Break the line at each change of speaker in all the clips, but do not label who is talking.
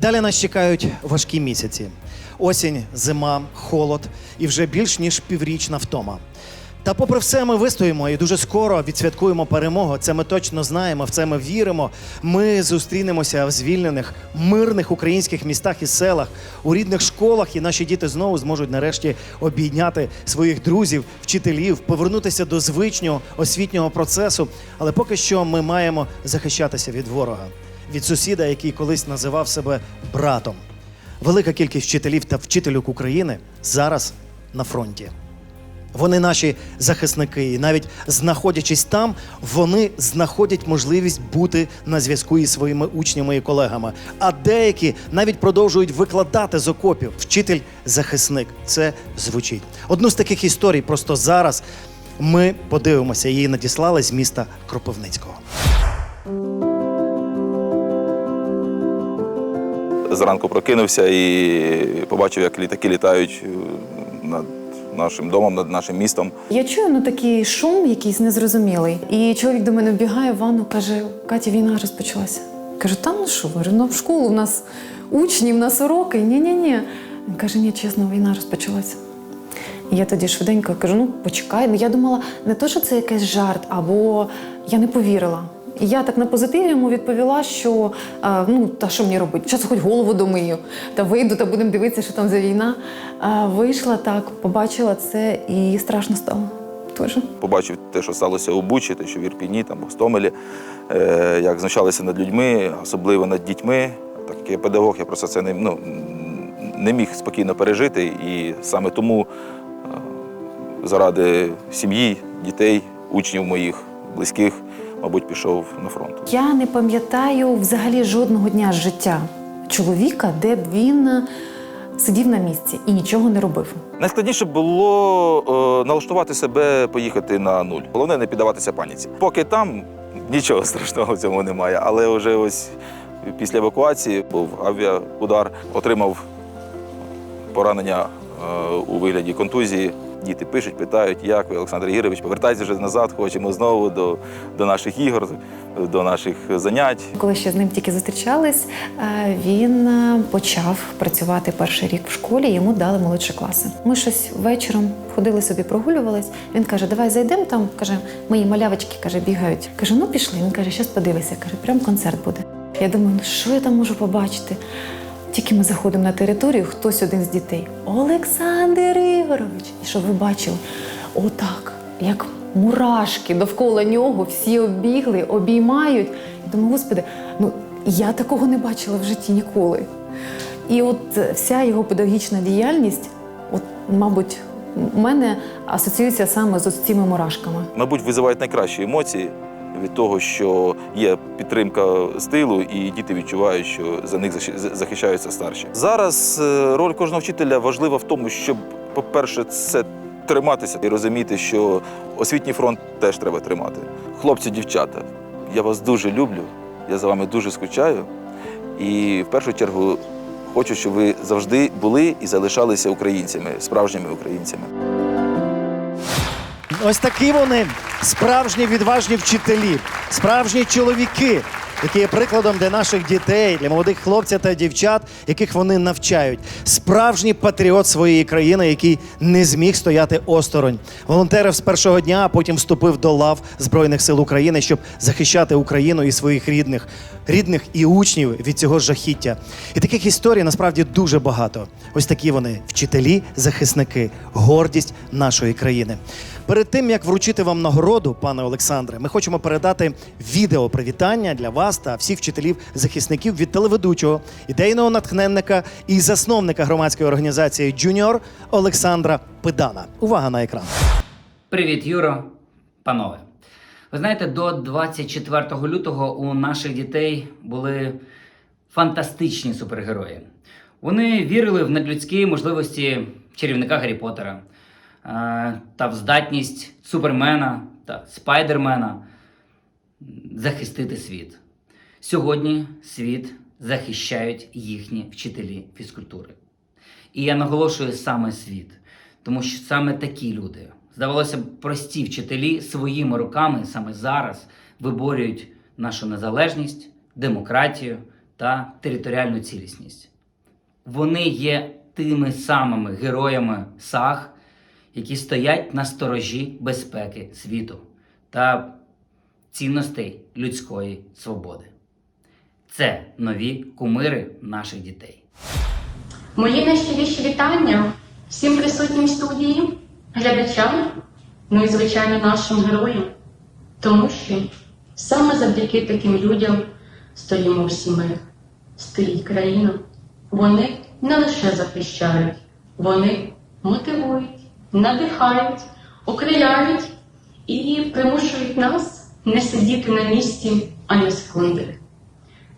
Далі нас чекають важкі місяці: осінь, зима, холод і вже більш ніж піврічна втома. Та попри все, ми вистоїмо і дуже скоро відсвяткуємо перемогу. Це ми точно знаємо, в це ми віримо. Ми зустрінемося в звільнених мирних українських містах і селах, у рідних школах, і наші діти знову зможуть нарешті обійняти своїх друзів, вчителів, повернутися до звичнього освітнього процесу. Але поки що ми маємо захищатися від ворога, від сусіда, який колись називав себе братом. Велика кількість вчителів та вчителів України зараз на фронті. Вони наші захисники, і навіть знаходячись там, вони знаходять можливість бути на зв'язку із своїми учнями і колегами. А деякі навіть продовжують викладати з окопів. Вчитель-захисник. Це звучить. Одну з таких історій просто зараз ми подивимося. Її надіслали з міста Кропивницького.
Зранку прокинувся і побачив, як літаки літають е, над нашим домом, над нашим містом.
Я чую ну такий шум, якийсь незрозумілий. І чоловік до мене вбігає в ванну, каже: Катя, війна розпочалася. Кажу, там ну що, говорю, ну в школу в нас учні, в нас уроки. Ні-ні-ні. Він каже, ні, чесно, війна розпочалася. І я тоді швиденько кажу: ну почекай. Ну я думала, не то, що це якийсь жарт, або я не повірила. І я так на позитиві йому відповіла, що а, ну та що мені робити? Зараз хоч голову домию, та вийду, та будемо дивитися, що там за війна. А, вийшла так, побачила це і страшно стало. Теж.
Побачив те, що сталося у Бучі, те, що в Ірпіні, там, в Гостомелі, е, як знущалися над людьми, особливо над дітьми. Так як я педагог, я просто це не, ну, не міг спокійно пережити. І саме тому е, заради сім'ї, дітей, учнів моїх, близьких, мабуть, пішов на фронт.
Я не пам'ятаю взагалі жодного дня з життя чоловіка, де б він е, сидів на місці і нічого не робив.
Найскладніше було е, налаштувати себе, поїхати на нуль. Головне не піддаватися паніці. Поки там нічого страшного в цьому немає. Але вже ось після евакуації був авіаудар, отримав поранення е, у вигляді контузії. Діти пишуть, питають, як ви, Олександр Ігорович, повертайтеся вже назад, хочемо знову до, до наших ігор, до наших занять.
Коли ще з ним тільки зустрічались, е, він е, почав працювати перший рік в школі. Йому дали молодші класи. Ми щось вечором ходили собі, прогулювались. Він каже: Давай зайдемо там. каже, мої малявочки каже, бігають. Каже, ну пішли. Він каже, щас подивися. каже, прям концерт буде. Я думаю, ну що я там можу побачити? Тільки ми заходимо на територію, хтось один з дітей. Олександр Ігорович! І щоб ви бачили, отак, як мурашки довкола нього, всі оббігли, обіймають. І думаю, господи, ну я такого не бачила в житті ніколи. І от е, вся його педагогічна діяльність, от, мабуть, у мене асоціюється саме з цими мурашками.
мабуть, визивають найкращі емоції від того, що є підтримка з тилу, і діти відчувають, що за них захищаються старші. Зараз е, роль кожного вчителя важлива в тому, щоб, по-перше, це триматися і розуміти, що освітній фронт теж треба тримати. Хлопці, дівчата, я вас дуже люблю, я за вами дуже скучаю. І в першу чергу хочу, щоб ви завжди були і залишалися українцями, справжніми українцями.
Ось такі вони справжні відважні вчителі, справжні чоловіки, які є прикладом для наших дітей, для молодих хлопців та дівчат, яких вони навчають. Справжній патріот своєї країни, який не зміг стояти осторонь. Волонтерив з першого дня, а потім вступив до лав Збройних сил України, щоб захищати Україну і своїх рідних, рідних і учнів від цього жахіття. І таких історій насправді дуже багато. Ось такі вони вчителі, захисники, гордість нашої країни. Перед тим як вручити вам нагороду, пане Олександре, ми хочемо передати відео привітання для вас та всіх вчителів захисників від телеведучого, ідейного натхненника і засновника громадської організації Джуніор Олександра Педана. Увага на екран.
Привіт, Юро, панове. Ви знаєте, до 24 лютого у наших дітей були фантастичні супергерої. Вони вірили в надлюдські можливості чарівника Гаррі Поттера та в здатність Супермена та Спайдермена захистити світ. Сьогодні світ захищають їхні вчителі фізкультури. І я наголошую саме світ, тому що саме такі люди, здавалося б, прості вчителі своїми руками саме зараз виборюють нашу незалежність, демократію та територіальну цілісність. Вони є тими самими героями САГ, які стоять на сторожі безпеки світу та цінностей людської свободи. Це нові кумири наших дітей.
Мої найщиріші вітання всім присутнім студії, глядачам, ну і звичайно нашим героям. Тому що саме завдяки таким людям стоїмо всі ми, стоїть країна. Вони не лише захищають, вони мотивують, надихають, окриляють і примушують нас не сидіти на місці ані секунди.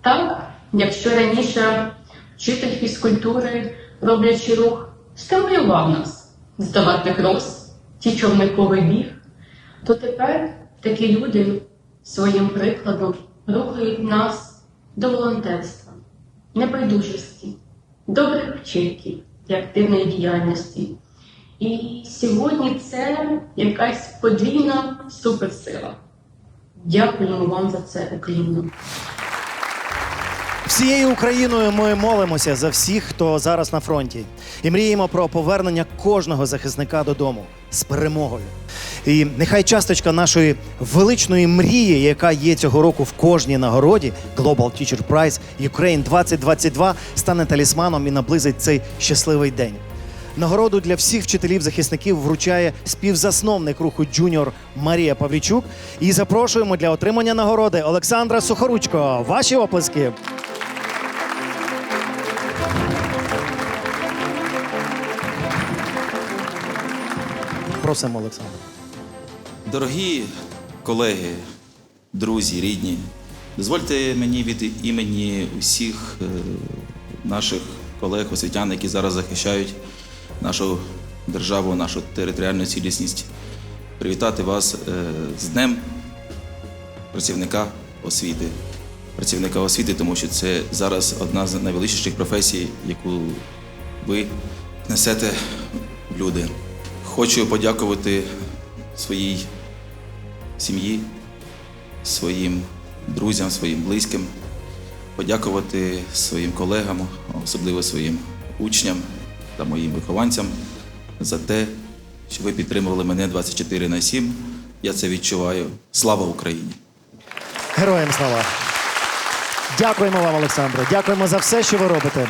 Так, якщо раніше вчитель фізкультури, роблячи рух, стимулював нас здавати крос, ті човниковий біг, то тепер такі люди своїм прикладом рухають нас до волонтерства, небайдужості, добрих вчинків і активної діяльності. І сьогодні це якась подвійна суперсила. Дякуємо вам за це уклінно.
Всією Україною ми молимося за всіх, хто зараз на фронті, і мріємо про повернення кожного захисника додому з перемогою. І нехай часточка нашої величної мрії, яка є цього року в кожній нагороді Global Teacher Prize Ukraine 2022, стане талісманом і наблизить цей щасливий день. Нагороду для всіх вчителів-захисників вручає співзасновник руху Джуніор Марія Павлічук. І запрошуємо для отримання нагороди Олександра Сухоручко. Ваші оплески. Просимо, Олександр.
Дорогі колеги, друзі, рідні, дозвольте мені від імені усіх е, наших колег, освітян, які зараз захищають нашу державу, нашу територіальну цілісність, привітати вас е, з Днем працівника освіти. Працівника освіти, тому що це зараз одна з найвеличніших професій, яку ви несете в люди. Хочу подякувати своїй сім'ї, своїм друзям, своїм близьким, подякувати своїм колегам, особливо своїм учням та моїм вихованцям за те, що ви підтримували мене 24 на 7. Я це відчуваю. Слава Україні!
Героям слава! Дякуємо вам, Олександре. Дякуємо за все, що ви робите.